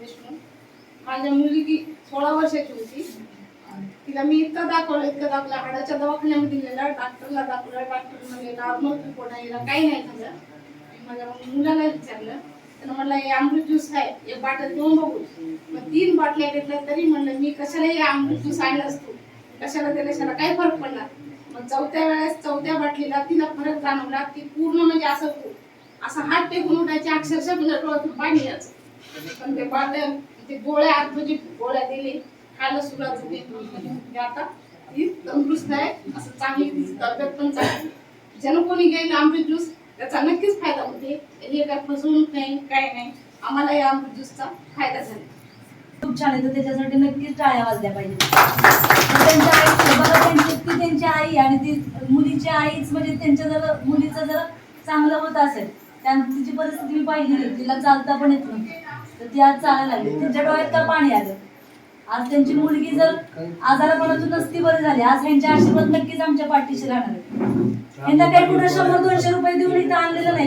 विष्णू माझ्या मुलगी सोळा वर्षाची होती. तिला मी इतकं दाखवलं इतकं दाखवलं. हाडाच्या दवाखान्यामध्ये नेलं डॉक्टरला दाखवलं डॉक्टर म्हणजे नॉर्मल रिपोर्ट आहे काही नाही झालं. माझ्या मुलाला विचारलं. त्यानं म्हणलं हे अमृत ज्यूस आहे एक बाटल दोन बघू. मग तीन बाटल्या घेतल्या तरी म्हणलं मी कशाला हे अमृत ज्यूस आणलंस असतो. कशाला त्याला काय फरक पडला मग चौथ्या वेळेस चौथ्या बाटलीला तिला फरक जाणवला. ती पूर्ण म्हणजे असं असं हात टेकून उठायची अक्षरशः म्हणजे डोळ्यातून पाणी यायचं. पण ते बाटल्या ते गोळ्या आत म्हणजे गोळ्या दिली. खायला सुरुवात झाली म्हणजे आता ती तंदुरुस्त आहे. असं चांगली तब्येत पण चांगली. ज्यानं कोणी घेईल आंबे ज्यूस त्याचा नक्कीच फायदा होते. हे काय फसवणूक नाही काय नाही. आम्हाला या आंबे ज्यूसचा फायदा झाला. खूप छान आहे. तर त्याच्यासाठी नक्कीच टाळ्या वाजल्या पाहिजे त्यांच्या आई बघा त्यांची ती त्यांची आई आणि ती मुलीची आईच म्हणजे त्यांच्या जर मुलीचं जर चांगलं होत असेल त्यांची परिस्थिती मी पाहिली तिला चालता पण येत नव्हती तर ती आज चालायला लागली. त्यांच्या डोळ्यात का पाणी आलं? आज त्यांची मुलगी जर आजारापणातून नसती बरी झाली आज ह्यांच्या आशीर्वाद नक्कीच आमच्या पाठीशी राहणार आहे. यांना काही कुठं शंभर दोनशे रुपये देऊन इथं आणलेलं नाही.